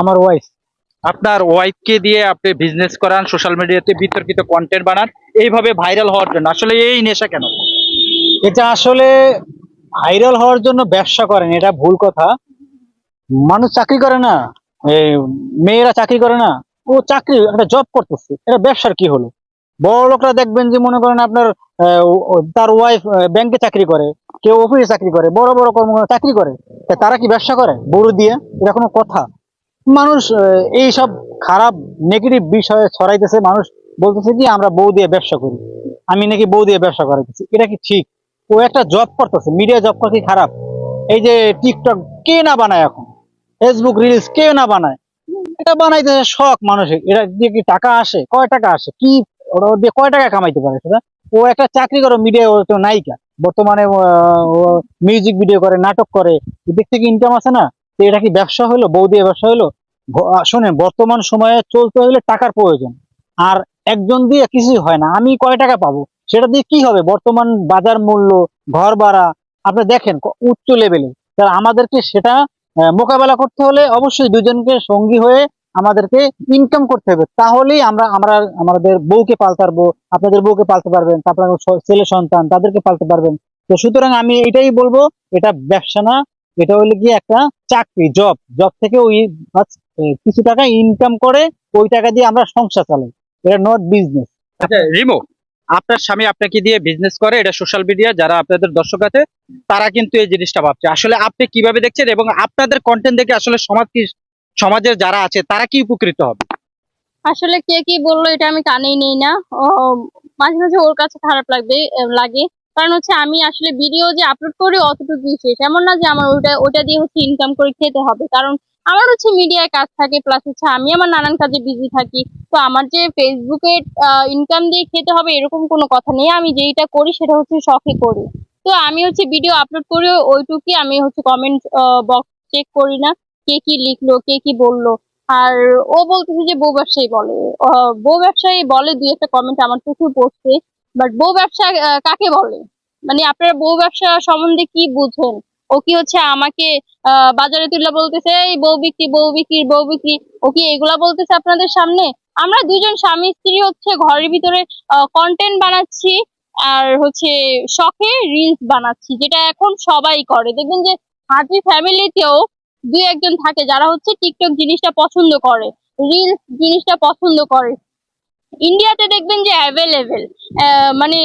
আমার ওয়াইফ আপনার ওয়াইফকে দিয়ে আপনি বিজনেস করান সোশ্যাল মিডিয়াতে বিতর্কিত কন্টেন্ট বানান এইভাবে ভাইরাল হওয়ার জন্য। আসলে এই নেশা কেন? এটা আসলে ভাইরাল হওয়ার জন্য ব্যবসা করেন এটা ভুল কথা। মানুষ চাকরি করে না মেয়েরা চাকরি করে না ও চাকরি একটা জব করতেছে এটা ব্যবসার কি হলো? বড় লোকরা দেখবেন যে মনে করেন আপনার তার ওয়াইফ ব্যাংকে চাকরি করে, কেউ অফিসে চাকরি করে, বড় বড় কর্ম চাকরি করে। তারা কি ব্যবসা করে? বড় দিয়ে? এটা কোনো কথা। মানুষ এই সব খারাপ নেগেটিভ বিষয়ে ছড়াইতেছে, মানুষ বলতেছে কি, আমরা বউ দিয়ে ব্যবসা করি। আমি নাকি বউ দিয়ে ব্যবসা করাইতেছি। এটা কি ঠিক? ও একটা জব করতেছে মিডিয়া জব করতে খারাপ? এই যে টিকটক কে না বানায় এখন? ফেসবুক রিলস কে না বানায়? এটা বানাইতেছে শখ মানুষের। এটা দিয়ে কি টাকা আসে? কয় টাকা আসে? কি ওরা দিয়ে কয় টাকা কামাইতে পারে সেটা? ও একটা চাকরি করে মিডিয়া ও নায়িকা। বর্তমানে মিউজিক ভিডিও করে, নাটক করে। এদিক থেকে ইনকাম আছে না? তো এটা কি ব্যবসা হলো বউ দিয়ে ব্যবসা হলো শোনেন, বর্তমান সময়ে চলতে হলে টাকার প্রয়োজন। আর একজন দিয়ে কিছুই হয় না। আমি কয় টাকা পাবো? সেটা দিয়ে কি হবে? বর্তমান বাজার মূল্য, ঘর ভাড়া, আপনি দেখেন উচ্চ লেভেলে তাহলে আমাদেরকে সেটা মোকাবেলা করতে হলে অবশ্যই দুজনকে সঙ্গী হয়ে আমাদেরকে ইনকাম করতে হবে। তাহলেই আমরা আমরা, আমাদের বউকে পালতে পারব আপনাদের বউকে পালতে পারবেন, তারপর ছেলে সন্তান, তাদেরকে পালতে পারবেন। তো সুতরাং আমি এটাই বলব, এটা ব্যবসা না, এটা হলো গিয়ে একটা চাকরি জব জব থেকে ওই কিছু টাকা ইনকাম করে, ওই টাকা দিয়ে আমরা সংসার চালাই। এটা নট বিজনেস আচ্ছা রিমো, আপনার স্বামী আপনাকে দিয়ে বিজনেস করে, এটা সোশ্যাল মিডিয়া যারা আপনাদের দর্শক আছে, তারা কিন্তু এই জিনিসটা ভাবছে। আসলে আপনি কীভাবে দেখছেন এবং আপনাদের কন্টেন্ট দেখে আসলে সমাজ কি সমাজের যারা আছে, তারা কি উপকৃত হবে? আসলে কে কি বলল এটা আমি কানেই নেই না। ও, মাঝে মাঝে ওর কাছে খারাপ লাগবে লাগে। কারণ হচ্ছে আমি আসলে ভিডিও যে আপলোড করি অতটুকু শেষ। এমন না যে আমার ওটা ওটা দিয়ে হচ্ছে ইনকাম করে খেতে হবে। কারণ আমার হচ্ছে মিডিয়ায় কাজ থাকে প্লাস হচ্ছে আমি আমার নানান কাজে বিজি থাকি। তো আমার যে ফেসবুকে ইনকাম দিয়ে খেতে হবে এরকম কোনো কথা নেই। আমি যেইটা করি সেটা হচ্ছে শখে করি। তো আমি হচ্ছে ভিডিও আপলোড করি ওইটুকুই আমি হচ্ছে কমেন্ট বক্স চেক করি না। কে কি লিখলো, কে কি বলল। আর ও বলতেছে যে বউ ব্যবসায়ী বলে। বউ ব্যবসায়ী বলে দুই একটা কমেন্ট আমার চোখেও পড়ছে। বাট বউ ব্যবসা কাকে বলে? মানে আপনারা বউ ব্যবসা সম্বন্ধে কি বুঝেন? ও কি হচ্ছে আমাকে বাজারে তুলে বলতেছে, এই বউ বিক্রি বউ বিক্রি বউ বিক্রি। ও কি এগুলা বলতেছে আপনাদের সামনে? আমরা দুজন স্বামী, স্ত্রী হচ্ছে ঘরের ভিতরে কন্টেন্ট বানাচ্ছি আর হচ্ছে শখে রিলস বানাচ্ছি, যেটা এখন সবাই করে। দেখবেন যে হাজি ফ্যামিলিতেও দুই একজন থাকে যারা হচ্ছে টিকটক জিনিসটা পছন্দ করে রিলস জিনিসটা পছন্দ করে। ইন্ডিয়াতে দেখবেন যে অ্যাভেলেবেল মানে